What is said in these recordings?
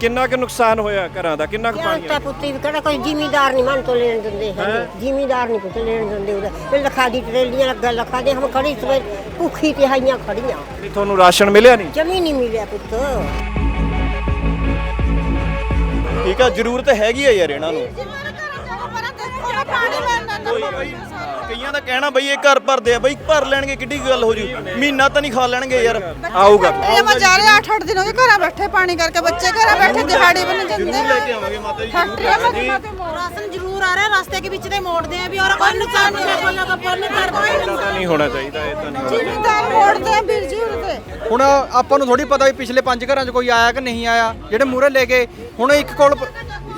ਕਿੰਨਾ ਕੁ ਨੁਕਸਾਨ ਹੋਇਆ ਘਰਾਂ ਦਾ? ਕਿੰਨਾ ਕੁ ਪਾਣੀ ਆ ਤਾਂ ਪੁੱਤੀ ਕਿਹੜਾ ਕੋਈ ਜ਼ਿਮੀਦਾਰ ਨਹੀਂ ਮਨ ਤੋਂ ਲੈਣ ਦਿੰਦੇ ਹੈ? ਜ਼ਿਮੀਦਾਰ ਨਹੀਂ ਪੁੱਤ ਲੈਣ ਦਿੰਦੇ ਉਹਦਾ। ਇਹ ਲੱਖਾਂ ਦੀ ਟਰੇਲੀਆਂ ਲੱਗਾ ਲੱਖਾਂ ਦੇ ਹਮ ਖੜੀ ਸਵੇਰ ਭੁੱਖੀ ਤੇ ਹਾਈਆਂ ਖੜੀਆਂ। ਨਹੀਂ ਤੁਹਾਨੂੰ ਰਾਸ਼ਨ ਮਿਲਿਆ ਨਹੀਂ ਜਮੀ ਨਹੀਂ ਮਿਲਿਆ ਪੁੱਤ। ਠੀਕ ਆ ਜ਼ਰੂਰਤ ਹੈਗੀ ਆ ਯਾਰ ਇਹਨਾਂ ਨੂੰ। ਕੋਈ ਕਈਆਂ ਦਾ ਕਹਿਣਾ ਬਈ ਇਹ ਘਰ ਭਰਦੇ ਆ ਬਈ ਭਰ ਲੈਣਗੇ ਕਿੱਡੀ ਕੁ ਗੱਲ ਹੋ ਜੂ? ਮਹੀਨਾ ਤਾਂ ਨਹੀਂ ਖਾ ਲੈਣਗੇ ਯਾਰ। ਆਊਗਾ। ਇਹ ਮੈਂ ਜਾ ਰਹੇ 8-8 ਦਿਨ ਹੋ ਗਏ ਘਰਾਂ ਬੈਠੇ ਪਾਣੀ ਕਰਕੇ ਬੱਚੇ ਘਰਾਂ ਬੈਠੇ ਦਿਹਾੜੀ ਬਣ ਜਾਂਦੇ ਲੈ ਕੇ ਆਵਾਂਗੇ ਮਾਤਾ ਜੀ ਫੈਕਟਰੀਆਂ ਵਿੱਚ ਮਾਤੇ ਮੋੜ ਰਾਸ਼ਨ ਜ਼ਰੂਰ ਆ ਰਿਹਾ ਰਸਤੇ ਦੇ ਵਿੱਚ ਦੇ ਮੋੜਦੇ ਆ ਵੀ ਔਰ ਕੋਈ ਨੁਕਸਾਨ ਨਹੀਂ ਲੋਕਾਂ ਹੋਣਾ ਚਾਹੀਦਾ ਇਹ ਤਾਂ ਨਹੀਂ ਹੋਣਾ ਜ਼ਿਮੀਦਾਰ ਮੋੜਦੇ ਆ ਵੀਰ ਜੀ ਉਰੇ ਤੇ। ਹੁਣ ਆਪਾਂ ਨੂੰ ਥੋੜੀ ਪਤਾ ਵੀ ਪਿਛਲੇ ਪੰਜ ਘਰਾਂ 'ਚ ਕੋਈ ਆਇਆ ਕਿ ਨਹੀਂ ਆਇਆ ਜਿਹੜੇ ਮੂਹਰੇ ਲੈ ਗਏ ਹੁਣ ਇੱਕ ਕੋਲ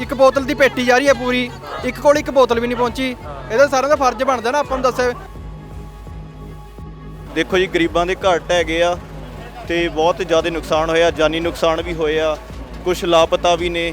ਇੱਕ ਬੋਤਲ ਦੀ ਪੇਟੀ ਜਾ ਰਹੀ ਹੈ ਪੂਰੀ। ਇੱਕ ਕੋਲ ਇੱਕ ਬੋਤਲ ਵੀ ਨਹੀਂ ਪਹੁੰਚੀ। ਇਹਦਾ ਸਾਰਿਆਂ ਦਾ ਫਰਜ਼ ਬਣਦਾ ਨਾ, ਆਪਾਂ ਨੂੰ ਦੱਸੇ ਦੇਖੋ ਜੀ, ਗਰੀਬਾਂ ਦੇ ਘਰ ਟਹਿ ਗਏ ਆ ਤੇ ਬਹੁਤ ਜ਼ਿਆਦਾ ਨੁਕਸਾਨ ਹੋਇਆ, ਜਾਨੀ ਨੁਕਸਾਨ ਵੀ ਹੋਇਆ ਕੁਝ ਲਾਪਤਾ ਵੀ ਨੇ।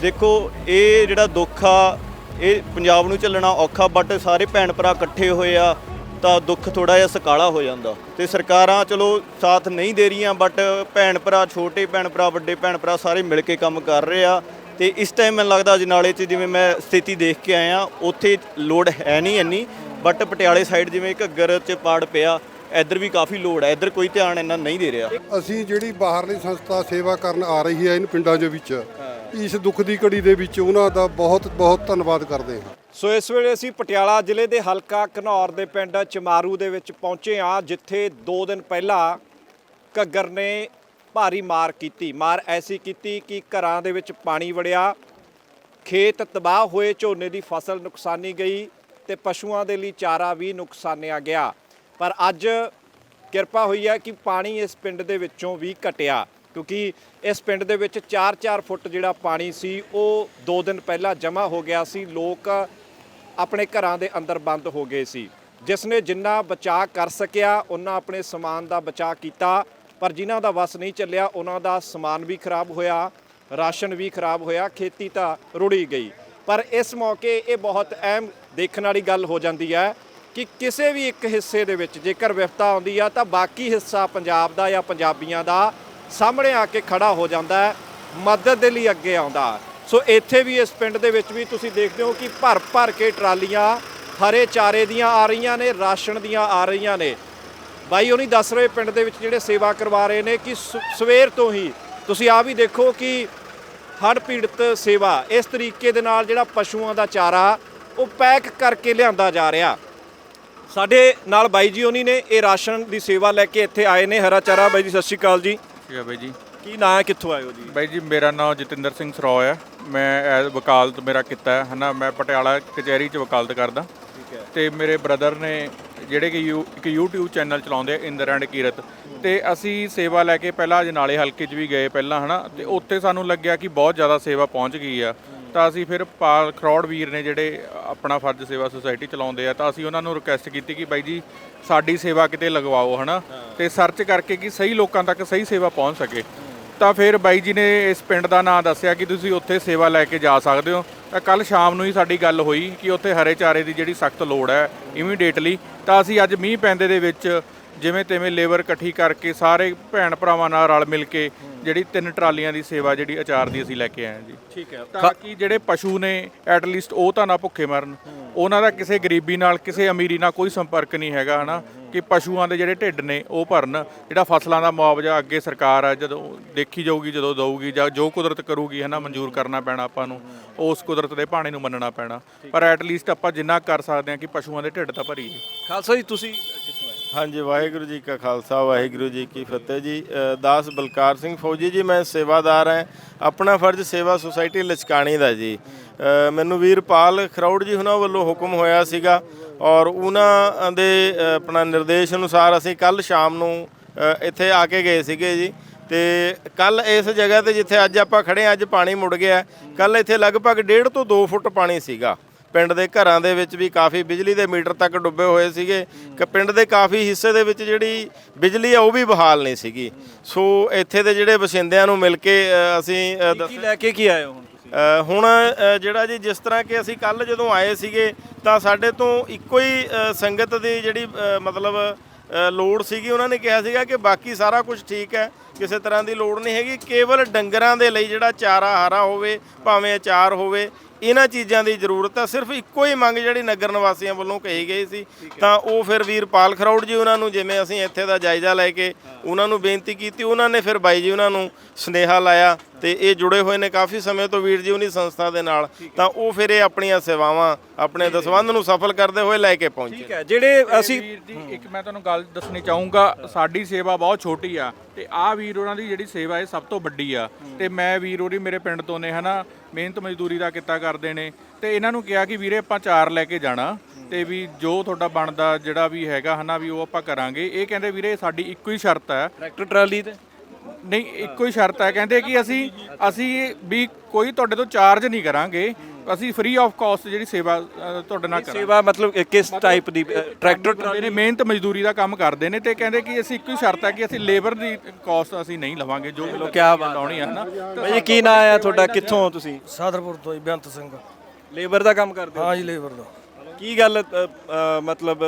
ਦੇਖੋ, ਇਹ ਜਿਹੜਾ ਦੁੱਖ ਆ, ਇਹ ਪੰਜਾਬ ਨੂੰ ਚੱਲਣਾ ਔਖਾ ਬਟ ਸਾਰੇ ਭੈਣ ਭਰਾ ਇਕੱਠੇ ਹੋਏ ਆ, ਤਾਂ ਦੁੱਖ ਥੋੜਾ ਜਿਹਾ ਸਕਾਲਾ ਹੋ ਜਾਂਦਾ। ਤੇ ਸਰਕਾਰਾਂ ਚਲੋ ਸਾਥ ਨਹੀਂ ਦੇ ਰਹੀਆਂ ਬਟ ਭੈਣ ਭਰਾ, ਛੋਟੇ ਭੈਣ ਭਰਾ, ਵੱਡੇ ਭੈਣ ਭਰਾ ਸਾਰੇ ਮਿਲ ਕੇ ਕੰਮ ਕਰ ਰਹੇ ਆ। ਤੇ ਇਸ ਟਾਈਮ ਮੈਨੂੰ ਲੱਗਦਾ ਅਜਨਾਲੇ 'ਚ ਜਿਵੇਂ ਮੈਂ ਸਥਿਤੀ ਦੇਖ ਕੇ ਆਇਆ ਉੱਥੇ ਲੋਡ ਹੈ ਨਹੀਂ ਇੰਨੀ ਬਟ ਪਟਿਆਲੇ ਸਾਈਡ ਜਿਵੇਂ ਘੱਗਰ 'ਚ ਪਾੜ ਪਿਆ ਇੱਧਰ ਵੀ ਕਾਫੀ ਲੋੜ ਹੈ ਇੱਧਰ ਕੋਈ ਧਿਆਨ ਇੰਨਾ ਨਹੀਂ ਦੇ ਰਿਹਾ। ਅਸੀਂ ਜਿਹੜੀ ਬਾਹਰਲੀ ਸੰਸਥਾ ਸੇਵਾ ਕਰਨ ਆ ਰਹੀ ਹੈ ਇਨ ਪਿੰਡਾਂ ਦੇ ਵਿੱਚ ਇਸ ਦੁੱਖ ਦੀ ਘੜੀ ਦੇ ਵਿੱਚ ਉਹਨਾਂ ਦਾ ਬਹੁਤ ਬਹੁਤ ਧੰਨਵਾਦ ਕਰਦੇ ਹਾਂ। ਸੋ ਇਸ ਵੇਲੇ ਅਸੀਂ ਪਟਿਆਲਾ ਜ਼ਿਲ੍ਹੇ ਦੇ ਹਲਕਾ ਘਨੌਰ ਦੇ ਪਿੰਡ ਚਮਾਰੂ ਦੇ ਵਿੱਚ ਪਹੁੰਚੇ ਹਾਂ ਜਿੱਥੇ 2 ਦਿਨ ਪਹਿਲਾਂ ਘੱਗਰ ਨੇ ਭਾਰੀ ਮਾਰ ਕੀਤੀ। ਮਾਰ ਐਸੀ ਕੀਤੀ ਕਿ ਘਰਾਂ ਦੇ ਵਿੱਚ ਪਾਣੀ ਵੜਿਆ। ਖੇਤ ਤਬਾਹ ਹੋਏ, ਝੋਨੇ ਦੀ ਫਸਲ ਨੁਕਸਾਨੀ ਗਈ ਤੇ ਪਸ਼ੂਆਂ ਦੇ ਲਈ ਚਾਰਾ ਵੀ ਨੁਕਸਾਨਿਆ ਗਿਆ। ਪਰ ਅੱਜ ਕਿਰਪਾ ਹੋਈ ਹੈ ਕਿ ਪਾਣੀ ਇਸ ਪਿੰਡ ਦੇ ਵਿੱਚੋਂ ਵੀ ਘਟਿਆ, ਕਿਉਂਕਿ ਇਸ ਪਿੰਡ ਦੇ ਵਿੱਚ 4-4 ਫੁੱਟ ਜਿਹੜਾ ਪਾਣੀ ਸੀ, ਉਹ 2 ਦਿਨ ਪਹਿਲਾਂ ਜਮ੍ਹਾਂ ਹੋ ਗਿਆ ਸੀ। ਲੋਕ ਆਪਣੇ ਘਰਾਂ ਦੇ ਅੰਦਰ ਬੰਦ ਹੋ ਗਏ ਸੀ। ਜਿਸ ਨੇ ਜਿੰਨਾ ਬਚਾਅ ਕਰ ਸਕਿਆ, ਉਹਨਾਂ ਆਪਣੇ ਸਮਾਨ ਦਾ ਬਚਾਅ ਕੀਤਾ। ਪਰ ਜਿਨ੍ਹਾਂ ਦਾ ਵਸ ਨਹੀਂ ਚੱਲਿਆ, ਉਹਨਾਂ ਦਾ ਸਮਾਨ ਵੀ ਖਰਾਬ ਹੋਇਆ, ਰਾਸ਼ਨ ਵੀ ਖਰਾਬ ਹੋਇਆ, ਖੇਤੀ ਤਾਂ ਰੁੜੀ ਗਈ। ਪਰ ਇਸ ਮੌਕੇ ਇਹ ਬਹੁਤ ਅਹਿਮ ਦੇਖਣ ਵਾਲੀ ਗੱਲ ਹੋ ਜਾਂਦੀ ਹੈ ਕਿ ਕਿਸੇ ਵੀ ਇੱਕ ਹਿੱਸੇ ਦੇ ਵਿੱਚ ਜੇਕਰ ਵਿਫਤਾ ਆਉਂਦੀ ਆ, ਤਾਂ ਬਾਕੀ ਹਿੱਸਾ ਪੰਜਾਬ ਦਾ ਜਾਂ ਪੰਜਾਬੀਆਂ ਦਾ ਸਾਹਮਣੇ ਆ ਕੇ ਖੜਾ ਹੋ ਜਾਂਦਾ ਹੈ, ਮਦਦ ਦੇ ਲਈ ਅੱਗੇ ਆਉਂਦਾ। ਸੋ ਇੱਥੇ ਵੀ ਇਸ ਪਿੰਡ ਦੇ ਵਿੱਚ ਵੀ ਤੁਸੀਂ ਦੇਖਦੇ ਹੋ ਕਿ ਭਰ ਭਰ ਕੇ ਟਰਾਲੀਆਂ ਹਰੇ ਚਾਰੇ ਦੀਆਂ ਆ ਰਹੀਆਂ ਨੇ, ਰਾਸ਼ਨ ਦੀਆਂ ਆ ਰਹੀਆਂ ਨੇ। ਬਾਈ ਉਹਨੀ ਦੱਸ ਰਹੇ ਪਿੰਡ ਦੇ ਵਿੱਚ ਜਿਹੜੇ ਸੇਵਾ ਕਰਵਾ ਰਹੇ ਨੇ ਕਿ ਸਵੇਰ ਤੋਂ ਹੀ ਤੁਸੀਂ ਆ ਵੀ ਦੇਖੋ ਕਿ ਹੜ੍ਹ ਪੀੜਤ ਸੇਵਾ ਇਸ ਤਰੀਕੇ ਦੇ ਨਾਲ ਜਿਹੜਾ ਪਸ਼ੂਆਂ ਦਾ ਚਾਰਾ ਉਹ ਪੈਕ ਕਰਕੇ ਲਿਆਂਦਾ ਜਾ ਰਿਹਾ। ਸਾਡੇ ਨਾਲ ਬਾਈ ਜੀ ਹੋਣੀ ਨੇ ਇਹ ਰਾਸ਼ਨ ਦੀ ਸੇਵਾ ਲੈ ਕੇ ਇੱਥੇ ਆਏ ਨੇ। ਹਰਾ ਚਾਰਾ ਬਾਈ ਜੀ ਸਤਿ ਸ਼੍ਰੀ ਅਕਾਲ ਜੀ। ਠੀਕ ਹੈ ਬਾਈ ਜੀ। ਕੀ ਨਾਂ ਹੈ? ਕਿੱਥੋਂ ਆਏ ਹੋ ਜੀ? ਬਾਈ ਜੀ ਮੇਰਾ ਨਾਮ ਜਤਿੰਦਰ ਸਿੰਘ ਸਰੋਆ ਹੈ। ਮੈਂ ਐਜ਼ ਵਕਾਲਤ ਮੇਰਾ ਕੀਤਾ ਹੈ ਹਨਾ ਮੈਂ ਪਟਿਆਲਾ ਕਚਹਿਰੀ 'ਚ ਵਕਾਲਤ ਕਰਦਾ। ਠੀਕ ਹੈ। ਤੇ ਮੇਰੇ ਬ੍ਰਦਰ ਨੇ ਜਿਹੜੇ ਕਿ ਯੂ- ਇੱਕ YouTube ਚੈਨਲ ਚਲਾਉਂਦੇ ਆ, ਇੰਦਰ ਐਂਡ ਕੀਰਤ। ਤੇ ਅਸੀਂ ਸੇਵਾ ਲੈ ਕੇ ਪਹਿਲਾਂ ਅਜਨਾਲੇ ਹਲਕੇ 'ਚ ਵੀ ਗਏ ਪਹਿਲਾਂ, ਹਨਾ? ਤੇ ਉੱਥੇ ਸਾਨੂੰ ਲੱਗਿਆ ਕਿ ਬਹੁਤ ਜ਼ਿਆਦਾ ਸੇਵਾ ਪਹੁੰਚ ਗਈ ਆ। ਤਾਂ ਅਸੀਂ ਫਿਰ ਪਾਲ, ਖਰੋੜ ਵੀਰ ਨੇ ਜਿਹੜੇ ਆਪਣਾ ਫਰਜ਼ ਸੇਵਾ ਸੁਸਾਇਟੀ ਚਲਾਉਂਦੇ ਆ, ਤਾਂ ਅਸੀਂ ਉਹਨਾਂ ਨੂੰ ਰਿਕੁਐਸਟ ਕੀਤੀ ਕਿ ਬਾਈ ਜੀ, ਸਾਡੀ ਸੇਵਾ ਕਿਤੇ ਲਗਵਾਓ, ਹਨਾ? ਤੇ ਸਰਚ ਕਰਕੇ ਕਿ ਸਹੀ ਲੋਕਾਂ ਤੱਕ ਸਹੀ ਸੇਵਾ ਪਹੁੰਚ ਸਕੇ। ਤਾਂ ਫਿਰ ਬਾਈ ਜੀ ਨੇ ਇਸ ਪਿੰਡ ਦਾ ਨਾਮ ਦੱਸਿਆ ਕਿ ਤੁਸੀਂ ਉੱਥੇ ਸੇਵਾ ਲੈ ਕੇ ਜਾ ਸਕਦੇ ਹੋ। ਤਾਂ ਕੱਲ ਸ਼ਾਮ ਨੂੰ ਹੀ ਸਾਡੀ ਗੱਲ ਹੋਈ ਕਿ ਉੱਥੇ ਹਰੇ ਚਾਰੇ ਦੀ ਜਿਹੜੀ ਸਖਤ ਲੋੜ ਹੈ ਇਮੀਡੀਏਟਲੀ ਤਾਂ ਅਸੀਂ ਅੱਜ ਮੀਂਹ ਪੈਂਦੇ ਦੇ ਵਿੱਚ ਜਿਵੇਂ ਤਿਵੇਂ ਲੇਬਰ ਇਕੱਠੀ ਕਰਕੇ ਸਾਰੇ ਭੈਣ ਭਰਾਵਾਂ ਨਾਲ ਰਲ ਮਿਲ ਕੇ ਜਿਹੜੀ ਤਿੰਨ ਟਰਾਲੀਆਂ ਦੀ ਸੇਵਾ ਜਿਹੜੀ ਅਚਾਰ ਦੀ ਅਸੀਂ ਲੈ ਕੇ ਆਏ ਹਾਂ ਜੀ। ਠੀਕ ਹੈ। ਤਾਂ ਕਿ ਜਿਹੜੇ ਪਸ਼ੂ ਨੇ ਐਟ ਲੀਸਟ ਉਹ ਤਾਂ ਨਾ ਭੁੱਖੇ ਮਰਨ। ਉਹਨਾਂ ਦਾ ਕਿਸੇ ਗਰੀਬੀ ਨਾਲ ਕਿਸੇ ਅਮੀਰੀ ਨਾਲ ਕੋਈ ਸੰਪਰਕ ਨਹੀਂ ਹੈਗਾ ਹਨਾ? ਕਿ ਪਸ਼ੂਆਂ ਦੇ ਜਿਹੜੇ ਢਿੱਡ ਨੇ ਉਹ ਭਰਨ ਜਿਹੜਾ ਫਸਲਾਂ ਦਾ ਮੁਆਵਜ਼ਾ ਅੱਗੇ ਸਰਕਾਰ ਆ ਜਦੋਂ ਦੇਖੀ ਜਾਊਗੀ ਜਦੋਂ ਦਊਗੀ ਜਾਂ ਜੋ ਕੁਦਰਤ ਕਰੂਗੀ ਹਨਾ ਮਨਜ਼ੂਰ ਕਰਨਾ ਪੈਣਾ ਆਪਾਂ ਨੂੰ ਉਸ ਕੁਦਰਤ ਦੇ ਭਾਣੇ ਨੂੰ ਮੰਨਣਾ ਪੈਣਾ। ਪਰ ਐਟ ਲੀਸਟ ਆਪਾਂ ਜਿੰਨਾ ਕਰ ਸਕਦੇ ਹਾਂ ਕਿ ਪਸ਼ੂਆਂ ਦੇ ਢਿੱਡ ਤਾਂ ਭਰੀਏ। ਖਾਲਸਾ ਜੀ ਤੁਸੀਂ ਕਿੱਥੋਂ ਆਏ? ਹਾਂਜੀ ਵਾਹਿਗੁਰੂ ਜੀ ਕਾ ਖਾਲਸਾ ਵਾਹਿਗੁਰੂ ਜੀ ਕੀ ਫਤਿਹ ਜੀ। ਦਾਸ ਬਲਕਾਰ ਸਿੰਘ ਫੌਜੀ ਜੀ ਮੈਂ ਸੇਵਾਦਾਰ ਹਾਂ। ਆਪਣਾ ਫਰਜ਼ ਸੇਵਾ ਸੁਸਾਇਟੀ ਲਚਕਾਣੀ ਦਾ ਜੀ। ਮੈਨੂੰ ਵੀਰਪਾਲ ਖਰੌੜ ਜੀ ਹੁਣਾਂ ਵੱਲੋਂ ਹੁਕਮ ਹੋਇਆ ਸੀਗਾ ਔਰ ਉਹਨਾਂ ਦੇ ਆਪਣਾ ਨਿਰਦੇਸ਼ ਅਨੁਸਾਰ ਅਸੀਂ ਕੱਲ ਸ਼ਾਮ ਨੂੰ ਇੱਥੇ ਆ ਕੇ ਗਏ ਸੀਗੇ ਜੀ। ਤੇ ਕੱਲ ਇਸ ਜਗ੍ਹਾ ਤੇ ਜਿੱਥੇ ਅੱਜ ਆਪਾਂ ਖੜੇ ਹਾਂ, ਅੱਜ ਪਾਣੀ ਮੁੜ ਗਿਆ। ਕੱਲ ਇੱਥੇ ਲਗਭਗ 1.5 ਤੋਂ 2 ਫੁੱਟ ਪਾਣੀ ਸੀਗਾ। ਪਿੰਡ ਦੇ ਘਰਾਂ ਦੇ ਵਿੱਚ ਵੀ ਕਾਫੀ ਬਿਜਲੀ ਦੇ ਮੀਟਰ ਤੱਕ ਡੁੱਬੇ ਹੋਏ ਸੀਗੇ। ਕਿ, ਪਿੰਡ ਦੇ ਕਾਫੀ ਹਿੱਸੇ ਦੇ ਵਿੱਚ ਜਿਹੜੀ ਬਿਜਲੀ ਆ, ਉਹ ਵੀ ਬਹਾਲ ਨਹੀਂ ਸੀਗੀ। ਸੋ ਇੱਥੇ ਦੇ ਜਿਹੜੇ ਵਸਿੰਦਿਆਂ ਨੂੰ ਮਿਲ ਕੇ ਅਸੀਂ ਦੱਸ- ਕੀ ਲੈ ਕੇ ਕੀ ਆਏ ਹੋ ਹੁਣ ਜਿਹੜਾ ਜੀ ਜਿਸ ਤਰ੍ਹਾਂ ਕਿ ਅਸੀਂ ਕੱਲ ਜਦੋਂ ਆਏ ਸੀਗੇ, ਤਾਂ ਸਾਡੇ ਤੋਂ ਇੱਕੋ ਹੀ ਸੰਗਤ ਦੀ ਜਿਹੜੀ ਮਤਲਬ ਲੋੜ ਸੀਗੀ, ਉਹਨਾਂ ਨੇ ਕਿਹਾ ਸੀਗਾ ਕਿ ਬਾਕੀ ਸਾਰਾ ਕੁਝ ਠੀਕ ਹੈ, ਕਿਸੇ ਤਰ੍ਹਾਂ ਦੀ ਲੋੜ ਨਹੀਂ ਹੈਗੀ, ਕੇਵਲ ਡੰਗਰਾਂ ਦੇ ਲਈ ਜਿਹੜਾ ਚਾਰਾ ਹਾਰਾ ਹੋਵੇ, ਭਾਵੇਂ ਅਚਾਰ ਹੋਵੇ ਇਹਨਾਂ ਚੀਜ਼ਾਂ ਦੀ ਜ਼ਰੂਰਤ ਹੈ ਸਿਰਫ ਇੱਕੋ ਹੀ ਮੰਗ ਜਿਹੜੀ ਨਗਰ ਨਿਵਾਸੀਆਂ ਵੱਲੋਂ ਕਹੀ ਗਈ ਸੀ ਤਾਂ ਉਹ ਫਿਰ ਵੀਰਪਾਲ ਖਰੌੜ ਜੀ ਉਹਨਾਂ ਨੂੰ ਜਿਵੇਂ ਅਸੀਂ ਇੱਥੇ ਦਾ ਜਾਇਜ਼ਾ ਲੈ ਕੇ ਉਹਨਾਂ ਨੂੰ ਬੇਨਤੀ ਕੀਤੀ ਉਹਨਾਂ ਨੇ ਫਿਰ ਬਾਈ ਜੀ ਉਹਨਾਂ ਨੂੰ ਸੁਨੇਹਾ ਲਾਇਆ ਤੇ ਇਹ ਜੁੜੇ ਹੋਏ ਨੇ ਕਾਫੀ ਸਮੇਂ ਤੋਂ ਵੀਰ ਜੀ ਉਹਨੀ ਸੰਸਥਾ ਦੇ ਨਾਲ। ਤਾਂ ਉਹ ਫਿਰ ਇਹ ਆਪਣੀਆਂ ਸੇਵਾਵਾਂ ਆਪਣੇ ਦਸਵੰਧ ਨੂੰ ਸਫਲ ਕਰਦੇ ਹੋਏ ਲੈ ਕੇ ਪਹੁੰਚੇ। ਠੀਕ ਹੈ। ਜਿਹੜੇ ਅਸੀਂ ਵੀਰ ਜੀ ਇੱਕ ਮੈਂ ਤੁਹਾਨੂੰ ਗੱਲ ਦੱਸਣੀ ਚਾਹੂੰਗਾ ਸਾਡੀ ਸੇਵਾ ਬਹੁਤ ਛੋਟੀ ਆ ਤੇ ਆਹ ਵੀਰ ਉਹਨਾਂ ਦੀ ਜਿਹੜੀ ਸੇਵਾ ਇਹ ਸਭ ਤੋਂ ਵੱਡੀ ਆ। ਤੇ ਮੈਂ ਵੀਰ ਹੋਰੀ ਮੇਰੇ ਪਿੰਡ ਤੋਂ ਨੇ ਹਨਾ ਮਿਹਨਤ ਮਜ਼ਦੂਰੀ ਦਾ ਕਿੱਤਾ ਕਰਦੇ ਨੇ। ਤੇ ਇਹਨਾਂ ਨੂੰ ਕਿਹਾ ਕਿ ਵੀਰੇ ਆਪਾਂ ਚਾਰ ਲੈ ਕੇ ਜਾਣਾ ਤੇ ਵੀ ਜੋ ਤੁਹਾਡਾ ਬਣਦਾ ਜਿਹੜਾ ਵੀ ਹੈਗਾ ਹਨਾ ਵੀ ਉਹ ਆਪਾਂ ਕਰਾਂਗੇ। ਇਹ ਕਹਿੰਦੇ ਵੀਰੇ ਸਾਡੀ ਇੱਕੋ ਹੀ ਸ਼ਰਤ ਹੈ। ਟਰੈਕਟਰ ਟਰਾਲੀ ਤੇ? ਨਹੀਂ ਇੱਕੋ ਹੀ ਸ਼ਰਤ ਹੈ। ਕਹਿੰਦੇ ਕਿ ਅਸੀਂ ਅਸੀਂ ਵੀ ਕੋਈ ਤੁਹਾਡੇ ਤੋਂ ਚਾਰਜ ਨਹੀਂ ਕਰਾਂਗੇ। ਅਸੀਂ ਫ੍ਰੀ ਆਫ ਕਾਸਟ ਜਿਹੜੀ ਸੇਵਾ ਅ, ਤੁਹਾਡੇ ਨਾਲ ਕਰਾਂਗੇ। ਸੇਵਾ ਮਤਲਬ ਇਹ ਕਿਸ ਟਾਈਪ ਦੀ ਅ, ਟਰੈਕਟਰ ਨੇ ਮਿਹਨਤ ਮਜ਼ਦੂਰੀ ਦਾ ਕੰਮ ਕਰਦੇ ਨੇ ਤੇ ਕਹਿੰਦੇ ਕਿ ਅਸੀਂ ਇੱਕੋ ਹੀ ਸ਼ਰਤ ਹੈ ਕਿ ਅਸੀਂ ਲੇਬਰ ਦੀ ਕਾਸਟ ਅਸੀਂ ਨਹੀਂ ਲਵਾਂਗੇ ਜੋ ਵੀ ਕਿਆ ਬਾਤ ਲਾਉਣੀ ਹੈ ਨਾ ਭਾਈ ਕੀ ਨਾਂ ਆ ਤੁਹਾਡਾ? ਕਿੱਥੋਂ ਹੋ ਤੁਸੀਂ? ਸਾਦਰਪੁਰ ਤੋਂ ਜੀ ਬੇਅੰਤ ਸਿੰਘ। ਲੇਬਰ ਦਾ ਕੰਮ ਕਰਦੇ ਹੋ? ਹਾਂ ਜੀ ਲੇਬਰ ਦਾ। ਕੀ ਗੱਲ ਅ, ਅ, ਮਤਲਬ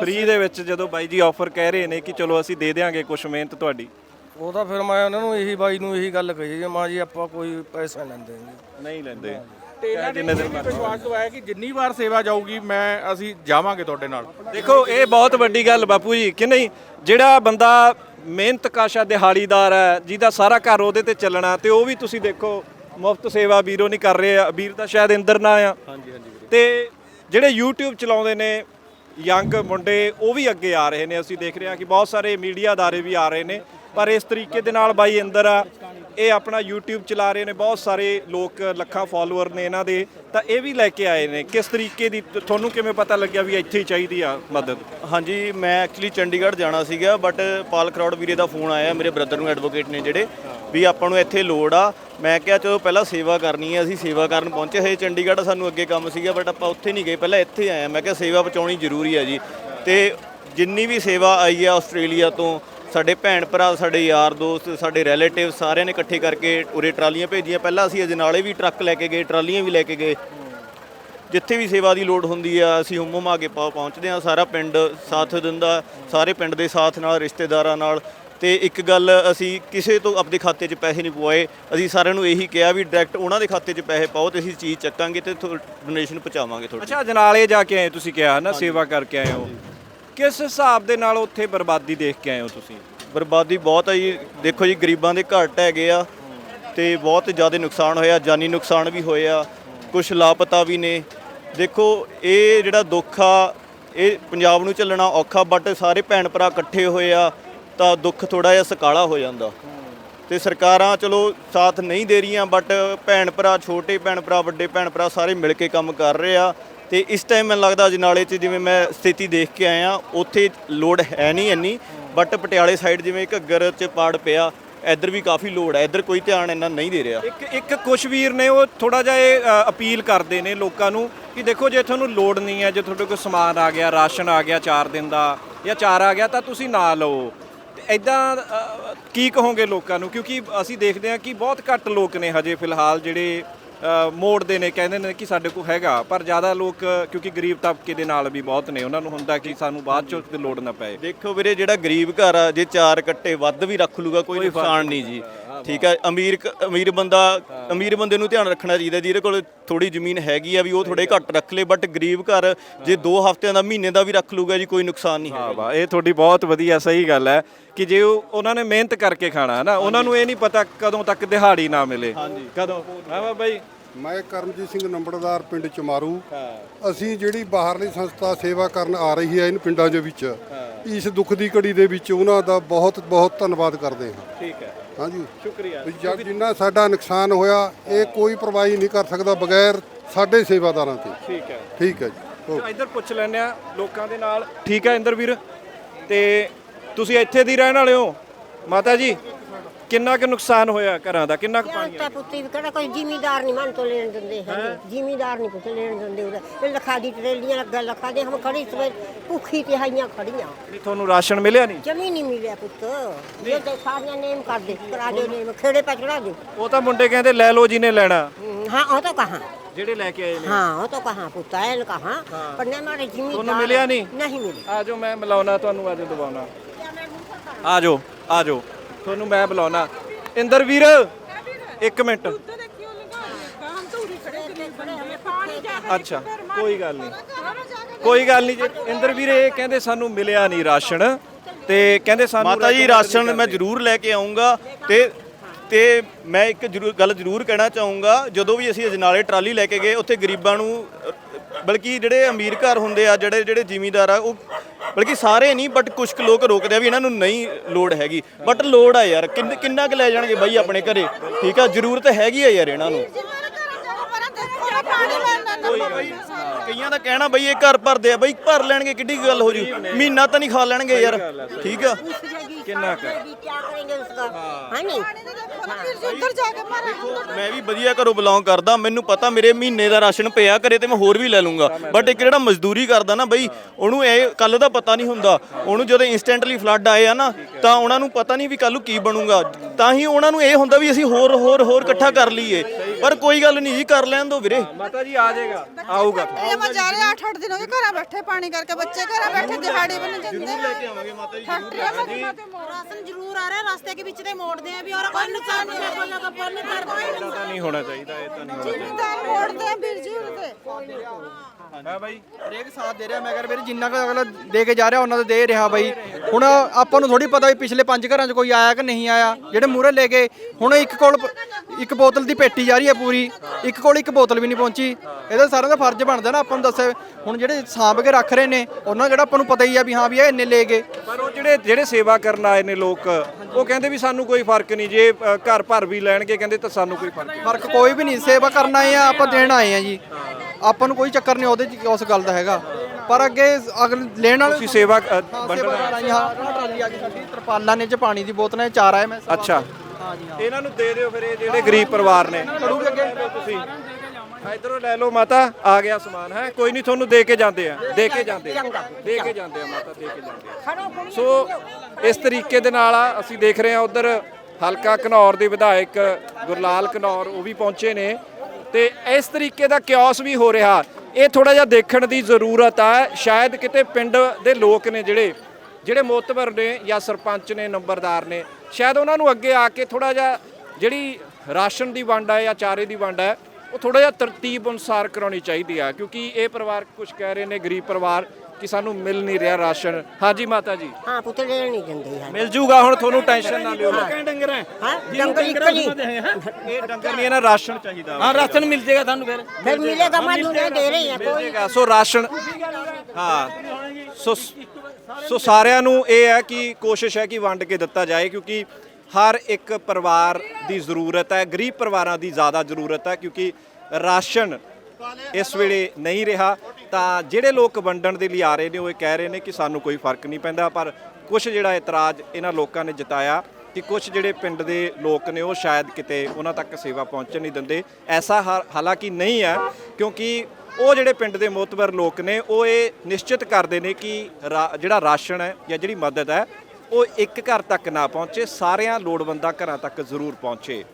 ਫ੍ਰੀ ਦੇ ਵਿੱਚ ਜਦੋਂ ਬਾਈ ਜੀ ਆਫਰ ਕਹਿ ਰਹੇ ਨੇ ਕਿ ਚਲੋ ਅਸੀਂ ਦੇ ਦੇਵਾਂਗੇ ਕੁਝ ਮਿਹਨਤ ਤੁਹਾਡੀ। ਉਹ ਤਾਂ ਫਿਰ ਮੈਂ ਉਹਨਾਂ ਨੂੰ ਇਹੀ ਬਾਈ ਨੂੰ ਇਹੀ ਗੱਲ ਕਹੀ ਜੀ ਮਾਂ ਜੀ ਆਪਾਂ ਕੋਈ ਪੈਸਾ ਨਹੀਂ ਲੈਂਦੇ। ਜੀ ਨਹੀਂ ਲੈਂਦੇ। ਤੇ ਇਹਨਾਂ ਨੇ ਇਹ ਵੀ ਵਿਸ਼ਵਾਸ ਦਵਾਇਆ ਕਿ ਜਿੰਨੀ ਵਾਰ ਸੇਵਾ ਜਾਊਗੀ ਮੈਂ ਅਸੀਂ ਜਾਵਾਂਗੇ ਤੁਹਾਡੇ ਨਾਲ। ਦੇਖੋ ਇਹ ਬਹੁਤ ਵੱਡੀ ਗੱਲ ਬਾਪੂ ਜੀ ਕਿ ਨਹੀਂ ਜਿਹੜਾ ਬੰਦਾ ਮਿਹਨਤ ਕਾਸ਼ਾ ਦਿਹਾੜੀਦਾਰ ਹੈ ਜਿਹਦਾ ਸਾਰਾ ਘਰ ਉਹਦੇ ਤੇ ਚੱਲਣਾ ਤੇ ਉਹ ਵੀ ਤੁਸੀਂ ਦੇਖੋ ਮੁਫਤ ਸੇਵਾ ਵੀਰੋ ਨਹੀਂ ਕਰ ਰਹੇ ਆ ਵੀਰ ਦਾ ਸ਼ਾਇਦ ਇੰਦਰ ਨਾ ਆ। ਹਾਂਜੀ ਹਾਂਜੀ ਤੇ ਜਿਹੜੇ YouTube ਚਲਾਉਂਦੇ ਨੇ ਯੰਗ ਮੁੰਡੇ ਉਹ ਵੀ ਅੱਗੇ ਆ ਰਹੇ ਨੇ। ਅਸੀਂ ਦੇਖ ਰਹੇ ਹਾਂ ਕਿ ਬਹੁਤ ਸਾਰੇ ਮੀਡੀਆ ਅਦਾਰੇ ਵੀ ਆ ਰਹੇ ਨੇ। ਪਰ ਇਸ ਤਰੀਕੇ ਦੇ ਨਾਲ ਬਾਈ ਇੰਦਰ ਆ, ਇਹ ਆਪਣਾ YouTube ਚਲਾ ਰਹੇ ਨੇ, ਬਹੁਤ ਸਾਰੇ ਲੋਕ ਲੱਖਾਂ ਫਾਲੋਅਰ ਨੇ ਇਹਨਾਂ ਦੇ, ਤਾਂ ਇਹ ਵੀ ਲੈ ਕੇ ਆਏ ਨੇ। ਕਿਸ ਤਰੀਕੇ ਦੀ ਤੁਹਾਨੂੰ ਕਿਵੇਂ ਪਤਾ ਲੱਗਿਆ ਵੀ ਇੱਥੇ ਹੀ ਚਾਹੀਦੀ ਆ ਮਦਦ? ਹਾਂਜੀ, ਮੈਂ ਐਕਚੁਅਲੀ ਚੰਡੀਗੜ੍ਹ ਜਾਣਾ ਸੀਗਾ ਬਟ ਪਾਲ ਖਰੌੜ ਵੀਰੇ ਦਾ ਫੋਨ ਆਇਆ, ਮੇਰੇ ਬ੍ਰਦਰ ਨੂੰ ਐਡਵੋਕੇਟ ਨੇ ਜਿਹੜੇ, ਵੀ ਆਪਾਂ ਨੂੰ ਇੱਥੇ ਲੋੜ ਆ। ਮੈਂ ਕਿਹਾ, ਚਲੋ ਪਹਿਲਾਂ ਸੇਵਾ ਕਰਨੀ ਹੈ ਅਸੀਂ ਸੇਵਾ ਕਰਨ ਪਹੁੰਚੇ ਹੋਏ, ਚੰਡੀਗੜ੍ਹ ਸਾਨੂੰ ਅੱਗੇ ਕੰਮ ਸੀਗਾ ਬਟ ਆਪਾਂ ਉੱਥੇ ਨਹੀਂ ਗਏ, ਪਹਿਲਾਂ ਇੱਥੇ ਆਏ ਹਾਂ। ਮੈਂ ਕਿਹਾ, ਸੇਵਾ ਪਹੁੰਚਾਉਣੀ ਜ਼ਰੂਰੀ ਹੈ ਜੀ। ਤੇ ਜਿੰਨੀ ਵੀ ਸੇਵਾ ਆਈ ਆ ਆਸਟ੍ਰੇਲੀਆ ਤੋਂ ਸਾਡੇ ਭੈਣ ਭਰਾ, ਸਾਡੇ ਯਾਰ ਦੋਸਤ, ਸਾਡੇ ਰਿਲੇਟਿਵ ਸਾਰਿਆਂ ਨੇ ਇਕੱਠੇ ਕਰਕੇ ਉਰੇ ਟਰਾਲੀਆਂ ਭੇਜੀਆਂ। ਪਹਿਲਾਂ ਅਸੀਂ ਅਜਨਾਲੇ ਵੀ ਟਰੱਕ ਲੈ ਕੇ ਗਏ, ਟਰਾਲੀਆਂ ਵੀ ਲੈ ਕੇ ਗਏ। ਜਿੱਥੇ ਵੀ ਸੇਵਾ ਦੀ ਲੋੜ ਹੁੰਦੀ ਆ, ਅਸੀਂ ਹੁਮ ਹੁਮਾ ਕੇ ਪਹੁੰ- ਪਹੁੰਚਦੇ ਆ ਸਾਰਾ ਪਿੰਡ ਸਾਥ ਦਿੰਦਾ, ਸਾਰੇ ਪਿੰਡ ਦੇ ਸਾਥ ਨਾਲ, ਰਿਸ਼ਤੇਦਾਰਾਂ ਨਾਲ। ਤੇ ਇੱਕ ਗੱਲ ਅਸੀਂ ਕਿਸੇ ਤੋਂ ਆਪਣੇ ਖਾਤੇ 'ਚ ਪੈਸੇ ਨਹੀਂ ਪਵਾਏ। ਅਸੀਂ ਸਾਰਿਆਂ ਨੂੰ ਇਹੀ ਕਿਹਾ ਵੀ ਡਾਇਰੈਕਟ ਉਹਨਾਂ ਦੇ ਖਾਤੇ 'ਚ ਪੈਸੇ ਪਾਓ ਤੇ ਅਸੀਂ ਚੀਜ਼ ਚੱਕਾਂਗੇ ਤੇ ਡੋਨੇਸ਼ਨ ਪਹੁੰਚਾਵਾਂਗੇ ਤੁਹਾਡੀ। ਅੱਛਾ ਜਨਾਲੇ ਜਾ ਕੇ ਆਏ ਤੁਸੀਂ ਕਿਹਾ ਨਾ, ਸੇਵਾ ਕਰਕੇ ਆਏ ਹੋ। ਕਿਸ ਹਿਸਾਬ ਦੇ ਨਾਲ ਉੱਥੇ ਬਰਬਾਦੀ ਦੇਖ ਕੇ ਆਏ ਹੋ ਤੁਸੀਂ? ਬਰਬਾਦੀ ਬਹੁਤ ਆ ਜੀ। ਦੇਖੋ ਜੀ, ਗਰੀਬਾਂ ਦੇ ਘਰ ਢਹਿ ਗਏ ਆ ਤੇ ਬਹੁਤ ਜ਼ਿਆਦਾ ਨੁਕਸਾਨ ਹੋਇਆ, ਜਾਨੀ ਨੁਕਸਾਨ ਵੀ ਹੋਇਆ ਕੁਝ ਲਾਪਤਾ ਵੀ ਨੇ। ਦੇਖੋ, ਇਹ ਜਿਹੜਾ ਦੁੱਖ ਆ, ਇਹ ਪੰਜਾਬ ਨੂੰ ਚੱਲਣਾ ਔਖਾ ਬਟ ਸਾਰੇ ਭੈਣ ਭਰਾ ਇਕੱਠੇ ਹੋਏ ਆ, ਤਾਂ ਦੁੱਖ ਥੋੜਾ ਜਿਹਾ ਸਕਾਲਾ ਹੋ ਜਾਂਦਾ। ਤੇ ਸਰਕਾਰਾਂ ਚਲੋ ਸਾਥ ਨਹੀਂ ਦੇ ਰਹੀਆਂ ਬਟ ਭੈਣ ਭਰਾ, ਛੋਟੇ ਭੈਣ ਭਰਾ, ਵੱਡੇ ਭੈਣ ਭਰਾ ਸਾਰੇ ਮਿਲ ਕੇ ਕੰਮ ਕਰ ਰਹੇ ਆ। ਤੇ ਇਸ ਟਾਈਮ ਮੈਨੂੰ ਲੱਗਦਾ ਅਜਨਾਲੇ 'ਚ ਜਿਵੇਂ ਮੈਂ ਸਥਿਤੀ ਦੇਖ ਕੇ ਆਇਆ, ਉੱਥੇ ਲੋਡ ਹੈ ਨਹੀਂ ਇੰਨੀ ਬਟ ਪਟਿਆਲੇ ਸਾਈਡ ਜਿਵੇਂ ਘੱਗਰ 'ਚ ਪਾੜ ਪਿਆ, ਇੱਧਰ ਵੀ ਕਾਫੀ ਲੋਡ ਹੈ, ਇੱਧਰ ਕੋਈ ਧਿਆਨ ਇੰਨਾ ਨਹੀਂ ਦੇ ਰਿਹਾ। ਇੱਕ ਇੱਕ ਕੁਛ ਵੀਰ ਨੇ ਉਹ ਥੋੜਾ ਜਿਹਾ ਇਹ ਅਪੀਲ ਕਰਦੇ ਨੇ ਲੋਕਾਂ ਨੂੰ ਕਿ ਦੇਖੋ ਜੇ ਤੁਹਾਨੂੰ ਲੋੜ ਨਹੀਂ ਹੈ, ਜੇ ਤੁਹਾਡੇ ਕੋਲ ਸਮਾਨ ਆ ਗਿਆ, ਰਾਸ਼ਨ ਆ ਗਿਆ 4 ਦਿਨ ਦਾ ਜਾਂ ਚਾਰ ਆ ਗਿਆ ਤਾਂ ਤੁਸੀਂ ਨਾ ਲਓ। ਤੇ ਐਦਾਂ ਕੀ ਕਹੋਗੇ ਲੋਕਾਂ ਨੂੰ? ਕਿਉਂਕਿ ਅਸੀਂ ਦੇਖਦੇ ਹਾਂ ਕਿ ਬਹੁਤ ਘੱਟ ਲੋਕ ਨੇ ਹਜੇ ਫਿਲਹਾਲ ਜਿਹੜੇ ਮੋੜਦੇ ਨੇ ਕਹਿੰਦੇ ਨੇ ਕਿ ਸਾਡੇ ਕੋਲ ਹੈਗਾ। ਪਰ ਜ਼ਿਆਦਾ ਲੋਕ ਕਿਉਂਕਿ ਗਰੀਬ ਤਬਕੇ ਦੇ ਨਾਲ ਵੀ ਬਹੁਤ ਨੇ ਉਹਨਾਂ ਨੂੰ ਹੁੰਦਾ ਕਿ ਸਾਨੂੰ ਬਾਅਦ ਚੋਂ ਲੋੜ ਨਾ ਪਏ। ਦੇਖੋ ਵੀਰੇ ਜਿਹੜਾ ਗਰੀਬ ਘਰ ਆ ਜੇ ਚਾਰ ਕੱਟੇ ਵੱਧ ਵੀ ਰੱਖ ਲੂਗਾ ਕੋਈ ਨੁਕਸਾਨ ਨਹੀਂ ਜੀ। ਠੀਕ ਹੈ ਅਮੀਰ ਕ- ਅਮੀਰ ਬੰਦਾ ਅਮੀਰ ਬੰਦੇ ਨੂੰ ਧਿਆਨ ਰੱਖਣਾ ਚਾਹੀਦਾ ਜਿਹਦੇ ਕੋਲ ਥੋੜੀ ਜ਼ਮੀਨ ਹੈਗੀ ਆ ਵੀ ਉਹ ਥੋੜੇ ਘੱਟ ਰੱਖ ਲੇ ਬਟ ਗਰੀਬ ਘਰ ਜੇ 2 ਹਫ਼ਤਿਆਂ ਦਾ ਮਹੀਨੇ ਦਾ ਵੀ ਰੱਖ ਲੂਗਾ ਜੀ ਕੋਈ ਨੁਕਸਾਨ ਨਹੀਂ ਵਾਹ ਹੈਗਾ। ਵਾਹ ਇਹ ਤੁਹਾਡੀ ਬਹੁਤ ਵਧੀਆ ਸਹੀ ਗੱਲ ਹੈ ਕਿ ਜੇ ਉਹ ਉਹਨਾਂ ਨੇ ਮਿਹਨਤ ਕਰਕੇ ਖਾਣਾ ਹੈ ਨਾ? ਉਹਨਾਂ ਨੂੰ ਇਹ ਨਹੀਂ ਪਤਾ ਕਦੋਂ ਤੱਕ ਦਿਹਾੜੀ ਨਾ ਮਿਲੇ। ਕਦੋਂ? ਹਾਂ ਵਾ ਬਾਈ ਮੈਂ ਕਰਮਜੀਤ ਸਿੰਘ ਨੰਬਰਦਾਰ ਪਿੰਡ ਚਮਾਰੂ। ਅਸੀਂ ਜਿਹੜੀ ਬਾਹਰਲੀ ਸੰਸਥਾ ਸੇਵਾ ਕਰਨ ਆ ਰਹੀ ਹੈ ਇਨ ਪਿੰਡਾਂ ਦੇ ਵਿੱਚ ਇਸ ਦੁੱਖ ਦੀ ਘੜੀ ਦੇ ਵਿੱਚ ਉਹਨਾਂ ਦਾ ਬਹੁਤ ਬਹੁਤ ਧੰਨਵਾਦ ਕਰਦੇ ਹਾਂ। ਠੀਕ ਹੈ। ਹਾਂਜੀ। ਸ਼ੁਕਰੀਆ। ਵੀ ਜਦ ਜਿੰਨਾ ਸਾਡਾ ਨੁਕਸਾਨ ਹੋਇਆ ਇਹ ਕੋਈ ਪਰਵਾਹੀ ਨਹੀਂ ਕਰ ਸਕਦਾ ਬਗੈਰ ਸਾਡੇ ਸੇਵਾਦਾਰਾਂ ਤੇ। ਠੀਕ ਹੈ। ਠੀਕ ਹੈ ਜੀ। ਓਕੇ। ਇੱਧਰ ਪੁੱਛ ਲੈਂਦੇ ਆ ਲੋਕਾਂ ਦੇ ਨਾਲ। ਠੀਕ ਹੈ ਇੰਦਰ ਵੀਰ ਤੇ ਤੁਸੀਂ ਇੱਥੇ ਦੀ ਰਹਿਣ ਵਾਲੇ ਹੋ। ਮਾਤਾ ਜੀ ਕਿੰਨਾ ਕੁ ਨੁਕਸਾਨ ਹੋਇਆ ਘਰਾਂ ਦਾ? ਕਿੰਨਾ ਕੁ ਪਾਣੀ ਆਇਆ? ਤਾਂ ਪੁੱਤੀ ਕਿਹੜਾ ਕੋਈ ਜ਼ਿਮੀਦਾਰ ਨਹੀਂ ਮਨ ਤੋਂ ਲੈਣ ਦਿੰਦੇ ਹੈ? ਜ਼ਿਮੀਦਾਰ ਨਹੀਂ ਪੁੱਤ ਲੈਣ ਦਿੰਦੇ ਉਹਦਾ। ਇਹ ਲਖਾ ਦੀ ਟਰੇਲੀਆਂ ਲੱਗਾ ਲਖਾ ਦੇ ਹਮ ਖੜੀ ਸਵੇਰ ਭੁੱਖੀ ਤੇ ਹਾਈਆਂ ਖੜੀਆਂ। ਨਹੀਂ ਤੁਹਾਨੂੰ ਰਾਸ਼ਨ ਮਿਲਿਆ ਨਹੀਂ ਜਮੀ ਨਹੀਂ ਮਿਲਿਆ ਪੁੱਤ। ਇਹ ਤਾਂ ਸਾਰੀਆਂ ਨੇਮ ਕਰ ਦੇ ਕਰਾ ਦੇ ਨੇਮ ਖੇੜੇ ਪਾ ਚੜਾ ਦੇ ਉਹ ਤਾਂ ਮੁੰਡੇ ਕਹਿੰਦੇ ਲੈ ਲੋ ਜੀ ਨੇ ਲੈਣਾ। ਹਾਂ ਉਹ ਤਾਂ ਕਹਾ। ਜਿਹੜੇ ਲੈ ਕੇ ਆਏ ਨੇ। ਹਾਂ ਉਹ ਤਾਂ ਕਹਾ ਪੁੱਤ ਐਨ ਕਹਾ। ਪਰ ਨਾ ਮਾਰੇ ਜ਼ਿਮੀਦਾਰ ਤੁਹਾਨੂੰ ਮਿਲਿਆ ਨਹੀਂ? ਨਹੀਂ ਮਿਲਿਆ। ਆਜੋ ਮੈਂ ਮਿਲਾਉਣਾ ਤੁਹਾਨੂੰ ਅੱਜ ਦਵਾਉਣਾ ਆਜੋ ਆਜੋ ਤੁਹਾਨੂੰ ਮੈਂ ਬੁਲਾਉਣਾ। ਇੰਦਰਵੀਰ ਇੱਕ ਮਿੰਟ। ਅੱਛਾ ਕੋਈ ਗੱਲ ਨਹੀਂ। ਕੋਈ ਗੱਲ ਨਹੀਂ ਜੀ। ਇੰਦਰਵੀਰ ਇਹ ਕਹਿੰਦੇ ਸਾਨੂੰ ਮਿਲਿਆ ਨਹੀਂ ਰਾਸ਼ਨ ਤੇ ਕਹਿੰਦੇ ਸਾਨੂੰ ਮਾਤਾ ਜੀ ਰਾਸ਼ਨ ਮੈਂ ਜ਼ਰੂਰ ਲੈ ਕੇ ਆਉਂਗਾ ਤੇ ਤੇ ਮੈਂ ਇੱਕ ਜ਼ਰੂਰ ਗੱਲ ਜ਼ਰੂਰ ਕਹਿਣਾ ਚਾਹੂੰਗਾ ਜਦੋਂ ਵੀ ਅਸੀਂ ਅਜਨਾਲੇ ਟਰਾਲੀ ਲੈ ਕੇ ਗਏ ਉੱਥੇ ਗਰੀਬਾਂ ਨੂੰ ਬਲਕਿ ਜਿਹੜੇ ਅਮੀਰ ਘਰ ਹੁੰਦੇ ਆ ਜਿਹੜੇ ਜਿਹੜੇ ਜ਼ਿਮੀਂਦਾਰ ਆ ਉਹ ਬਲਕਿ ਸਾਰੇ ਨਹੀਂ ਬਟ ਕੁਝ ਕੁ ਲੋਕ ਰੋਕਦੇ ਆ ਵੀ ਇਹਨਾਂ ਨੂੰ ਨਹੀਂ ਲੋੜ ਹੈਗੀ। ਬਟ ਲੋੜ ਆ ਯਾਰ, ਕਿੰਨ- ਕਿੰਨਾ ਕੁ ਲੈ ਜਾਣਗੇ ਬਾਈ ਆਪਣੇ ਘਰੇ? ਠੀਕ ਆ, ਜ਼ਰੂਰਤ ਹੈਗੀ ਆ ਯਾਰ ਇਹਨਾਂ ਨੂੰ। ਕਈਆਂ ਦਾ ਕਹਿਣਾ ਬਈ ਇਹ ਘਰ ਭਰਦੇ ਆ, ਬਈ ਭਰ ਲੈਣਗੇ, ਕਿੱਡੀ ਕੁ ਗੱਲ ਹੋ ਜੂ? ਮਹੀਨਾ ਤਾਂ ਨਹੀਂ ਖਾ ਲੈਣਗੇ ਯਾਰ। ਠੀਕ ਆ? ਕਿੰਨਾ ਕੁ? क्या करेंगे उसका है नहीं ਉੱਧਰ ਜਾ ਕੇ ਮਾਰਾ ਮੈਂ ਵੀ ਵਧੀਆ ਘਰੋਂ ਬਿਲੋਂਗ ਕਰਦਾ ਮੈਨੂੰ ਪਤਾ ਮੇਰੇ ਮਹੀਨੇ ਦਾ ਰਾਸ਼ਨ ਪਿਆ ਘਰੇ ਤੇ ਮੈਂ ਹੋਰ ਵੀ ਲੈ ਲੂੰਗਾ ਬਟ ਇੱਕ ਜਿਹੜਾ ਮਜ਼ਦੂਰੀ ਕਰਦਾ ਨਾ ਬਈ ਉਹਨੂੰ ਇਹ ਕੱਲ ਦਾ ਪਤਾ ਨਹੀਂ ਹੁੰਦਾ ਉਹਨੂੰ ਜਦੋਂ ਇਨਸਟੈਂਟਲੀ ਫਲੱਡ ਆਏ ਆ ਨਾ ਤਾਂ ਉਹਨਾਂ ਨੂੰ ਪਤਾ ਨਹੀਂ ਵੀ ਕੱਲ ਨੂੰ ਕੀ ਬਣੂਗਾ ਤਾਂ ਹੀ ਉਹਨਾਂ ਨੂੰ ਇਹ ਹੁੰਦਾ ਵੀ ਅਸੀਂ ਹੋਰ ਹੋਰ ਹੋਰ ਇਕੱਠਾ ਕਰ ਲਈਏ ਪਰ ਕੋਈ ਗੱਲ ਨਹੀਂ ਜੀ ਕਰ ਲੈਣ ਦੋ ਵੀਰੇ। ਮਾਤਾ ਜੀ ਆ ਜਾਏਗਾ ਆਊਗਾ। ਇਹ ਮੈਂ ਜਾ ਰਹੇ 8-8 ਦਿਨ ਹੋ ਗਏ ਘਰਾਂ ਬੈਠੇ ਪਾਣੀ ਕਰਕੇ ਬੱਚੇ ਘਰਾਂ ਬੈਠੇ ਦਿਹਾੜੀ ਬਣ ਜਾਂਦੇ। ਲੈ ਕੇ ਆਵਾਂਗੇ ਮਾਤਾ ਜੀ ਰਾਸ਼ਨ ਜ਼ਰੂਰ ਆ ਰਿਹਾ ਰਸਤੇ ਦੇ ਵਿੱਚ ਤੇ ਮੋੜਦੇ ਆ ਵੀ ਔਰ ਕੋਈ ਨੁਕਸਾਨ ਨਹੀਂ ਕੋਈ ਨਾ ਕੋਈ ਨਹੀਂ ਕਰਦੇ ਤਾਂ ਨਹੀਂ ਹੋਣਾ ਚਾਹੀਦਾ ਇਹ ਤਾਂ ਨਹੀਂ ਹੋਣਾ ਜ਼ਿਮੀਦਾਰ ਮੋੜਦੇ ਆ ਵੀਰ ਜੀ ਉਰਦੇ ਚਾਹੀਦਾ ਹੈ। ਬਾਈ। ਹਰੇਕ ਸਾਥ ਦੇ ਰਿਹਾ ਮੈਂ ਕਹਿੰਦਾ ਵੀਰੇ ਜਿੰਨਾ ਕੁ ਅਗਲਾ ਦੇ ਕੇ ਜਾ ਰਿਹਾ ਉਹਨਾਂ ਦਾ ਦੇ ਰਿਹਾ ਬਾਈ। ਹੁਣ ਆਪਾਂ ਨੂੰ ਥੋੜੀ ਪਤਾ ਵੀ ਪਿਛਲੇ ਪੰਜ ਘਰਾਂ 'ਚ ਕੋਈ ਆਇਆ ਕਿ ਨਹੀਂ ਆਇਆ। ਜਿਹੜੇ ਮੂਹਰੇ ਲੈ ਕੇ ਹੁਣ ਇੱਕ ਕੋਲ ਇੱਕ ਬੋਤਲ ਦੀ ਪੇਟੀ ਜਾ ਰਹੀ ਹੈ ਪੂਰੀ। ਇੱਕ ਕੋਲ ਇੱਕ ਬੋਤਲ ਵੀ ਨਹੀਂ ਪਹੁੰਚੀ। ਇਹਦਾ ਸਾਰਿਆਂ ਦਾ ਫਰਜ਼ ਬਣਦਾ ਨਾ ਆਪਾਂ ਨੂੰ ਦੱਸੇ ਹੁਣ ਜਿਹੜੇ ਸਾਂਭ ਕੇ ਰੱਖ ਰਹੇ ਨੇ ਉਹਨਾਂ ਜਿਹੜਾ ਆਪਾਂ ਨੂੰ ਪਤਾ ਹੀ ਆ ਵੀ ਹਾਂ ਵੀ ਇਹ ਇੰਨੇ ਲੈ ਗਏ। ਪਰ ਉਹ ਜਿਹੜੇ ਜਿਹੜੇ ਸੇਵਾ ਕਰਨ ਆਏ ਨੇ ਲੋਕ ਉਹ ਕਹਿੰਦੇ ਵੀ ਸਾਨੂੰ ਕੋਈ ਫ਼ਰਕ ਨਹੀਂ। ਜੇ ਅ, ਘਰ ਭਰ ਵੀ ਲੈਣਗੇ ਕਹਿੰਦੇ ਤਾਂ ਸਾਨੂੰ ਕੋਈ ਫ਼ਰਕ ਨਹੀਂ। ਫ਼ਰਕ ਕੋਈ ਵੀ ਨਹੀਂ। ਸੇਵਾ ਕਰਨ ਆਏ ਆ ਆਪਾਂ ਦੇਣ ਆਏ ਆ ਜੀ। ਆਪਾਂ ਨੂੰ ਕੋਈ ਚੱਕਰ ਨਹੀਂ ਉਹਦੇ 'ਚ ਉਸ ਗੱਲ ਦਾ ਹੈਗਾ। ਪਰ ਅੱਗੇ ਅਗਲ ਲੈਣ ਵਾਲੇ ਤੁਸੀਂ ਸੇਵਾ ਅ, ਹਾਂ, ਵੰਡਣਾ ਸੇਵਾ ਕਰ ਆਏ ਹਾਂ। ਟਰਾਲੀ ਆ ਗਈ ਸਾਡੀ ਤਰਪਾਲਾਂ ਨੇ ਚ ਪਾਣੀ ਦੀ ਬੋਤਲਾਂ ਨੇ ਚਾਰ ਆਏ ਮੈਂ ਸਵਾ- ਅੱਛਾ। ਹਾਂ ਜੀ ਹਾਂ। ਇਹਨਾਂ ਨੂੰ ਦੇ ਦਿਓ ਫਿਰ ਇਹ ਜਿਹੜੇ ਗਰੀਬ ਪਰਿਵਾਰ ਨੇ। ਕਰੂਗੇ ਅੱਗੇ ਤੁਸੀਂ। ਇਧਰੋਂ ਲੈ ਲਓ ਮਾਤਾ ਆ ਗਿਆ ਸਮਾਨ ਹੈ। ਕੋਈ ਨਹੀਂ ਤੁਹਾਨੂੰ ਦੇ ਕੇ ਜਾਂਦੇ ਆ ਦੇ ਕੇ ਜਾਂਦੇ ਆ। ਦੇ ਕੇ ਜਾਂਦੇ ਆ ਮਾਤਾ ਦੇ ਕੇ ਜਾਂਦੇ ਆ। ਸੋ ਇਸ ਤਰੀਕੇ ਦੇ ਨਾਲ ਆ ਅਸੀਂ ਦੇਖ ਰਹੇ ਹਾਂ ਉਧਰ ਹਲਕਾ ਘਨੌਰ ਦੇ ਵਿਧਾਇਕ ਗੁਰਲਾਲ ਘਨੌਰ ਉਹ ਵੀ ਪਹੁੰਚੇ ਨੇ। ਤੇ ਇਸ ਤਰੀਕੇ ਦਾ ਕਿਓਸ ਵੀ ਹੋ ਰਿਹਾ। ਇਹ ਥੋੜਾ ਜਿਹਾ ਦੇਖਣ ਦੀ ਜ਼ਰੂਰਤ ਆ। ਸ਼ਾਇਦ ਕਿਤੇ ਪਿੰਡ ਦੇ ਲੋਕ ਨੇ ਜਿਹੜੇ ਜਿਹੜੇ ਮੋਤਬਰ ਨੇ ਜਾਂ ਸਰਪੰਚ ਨੇ, ਨੰਬਰਦਾਰ ਨੇ, ਸ਼ਾਇਦ ਉਹਨਾਂ ਨੂੰ ਅੱਗੇ ਆ ਕੇ ਥੋੜਾ ਜਿਹਾ ਜਿਹੜੀ ਰਾਸ਼ਨ ਦੀ ਵੰਡ ਹੈ ਜਾਂ ਚਾਰੇ ਦੀ ਵੰਡ ਹੈ ਉਹ ਥੋੜਾ ਜਿਹਾ ਤਰਤੀਬ ਅਨੁਸਾਰ ਕਰਾਉਣੀ ਚਾਹੀਦੀ ਆ। ਕਿਉਂਕਿ ਇਹ ਪਰਿਵਾਰ ਕੁਝ ਕਹਿ ਰਹੇ ਨੇ, ਗਰੀਬ ਪਰਿਵਾਰ ਕਿ ਸਾਨੂੰ ਮਿਲ ਨਹੀਂ ਰਿਹਾ ਰਾਸ਼ਨ। ਹਾਂਜੀ ਮਾਤਾ ਜੀ। ਹਾਂ ਪੁੱਤ ਲੈਣ ਨਹੀਂ ਦਿੰਦੇ ਹਾਂ ਮਿਲ ਜੂਗਾ ਹੁਣ ਤੁਹਾਨੂੰ ਟੈਨਸ਼ਨ ਨਾ ਲਿਓ। ਕੈਂ ਡੰਗਰ ਹੈ। ਹਾਂ ਡੰਗਰ ਇੱਕ ਨਹੀਂ ਇਹ ਡੰਗਰ ਨਹੀਂ ਇਹਨਾਂ ਰਾਸ਼ਨ ਚਾਹੀਦਾ। ਹਾਂ ਰਾਸ਼ਨ ਮਿਲ ਜਾਏਗਾ ਤੁਹਾਨੂੰ ਫਿਰ। ਫਿਰ ਮਿਲੇਗਾ ਮੈਨੂੰ ਨਹੀਂ ਦੇ ਰਹੀ ਹੈ ਕੋਈ। ਸੋ ਰਾਸ਼ਨ ਹਾਂ। ਸੋ ਸੋ ਸਾਰਿਆਂ ਨੂੰ ਇਹ ਹੈ ਕਿ ਕੋਸ਼ਿਸ਼ ਹੈ ਕਿ ਵੰਡ ਕੇ ਦਿੱਤਾ ਜਾਏ ਕਿਉਂਕਿ ਹਰ ਇੱਕ ਪਰਿਵਾਰ ਦੀ ਜ਼ਰੂਰਤ ਹੈ ਗਰੀਬ ਪਰਿਵਾਰਾਂ ਦੀ ਜ਼ਿਆਦਾ ਜ਼ਰੂਰਤ ਹੈ ਕਿਉਂਕਿ ਰਾਸ਼ਨ ਇਸ ਵੇਲੇ ਨਹੀਂ ਰਿਹਾ। ਤਾਂ ਜਿਹੜੇ ਲੋਕ ਵੰਡਣ ਦੇ ਲਈ ਆ ਰਹੇ ਨੇ, ਉਹ ਇਹ ਕਹਿ ਰਹੇ ਨੇ ਕਿ ਸਾਨੂੰ ਕੋਈ ਫ਼ਰਕ ਨਹੀਂ ਪੈਂਦਾ, ਪਰ ਕੁਝ ਜਿਹੜਾ ਇਤਰਾਜ਼ ਇਹਨਾਂ ਲੋਕਾਂ ਨੇ ਜਤਾਇਆ ਕਿ ਕੁਝ ਜਿਹੜੇ ਪਿੰਡ ਦੇ ਲੋਕ ਨੇ, ਉਹ ਸ਼ਾਇਦ ਕਿਤੇ ਉਹਨਾਂ ਤੱਕ ਸੇਵਾ ਪਹੁੰਚਣ ਨਹੀਂ ਦਿੰਦੇ। ਐਸਾ ਹਾ- ਹਾਲਾਂਕਿ ਨਹੀਂ ਹੈ, ਕਿਉਂਕਿ ਉਹ ਜਿਹੜੇ ਪਿੰਡ ਦੇ ਮੋਤਬਰ ਲੋਕ ਨੇ, ਉਹ ਇਹ ਨਿਸ਼ਚਿਤ ਕਰਦੇ ਨੇ ਕਿ ਰਾ- ਜਿਹੜਾ ਰਾਸ਼ਨ ਹੈ ਜਾਂ ਜਿਹੜੀ ਮਦਦ ਹੈ, ਉਹ ਇੱਕ ਘਰ ਤੱਕ ਨਾ ਪਹੁੰਚੇ, ਸਾਰਿਆਂ ਲੋੜਵੰਦਾਂ ਘਰਾਂ ਤੱਕ ਜ਼ਰੂਰ ਪਹੁੰਚੇ।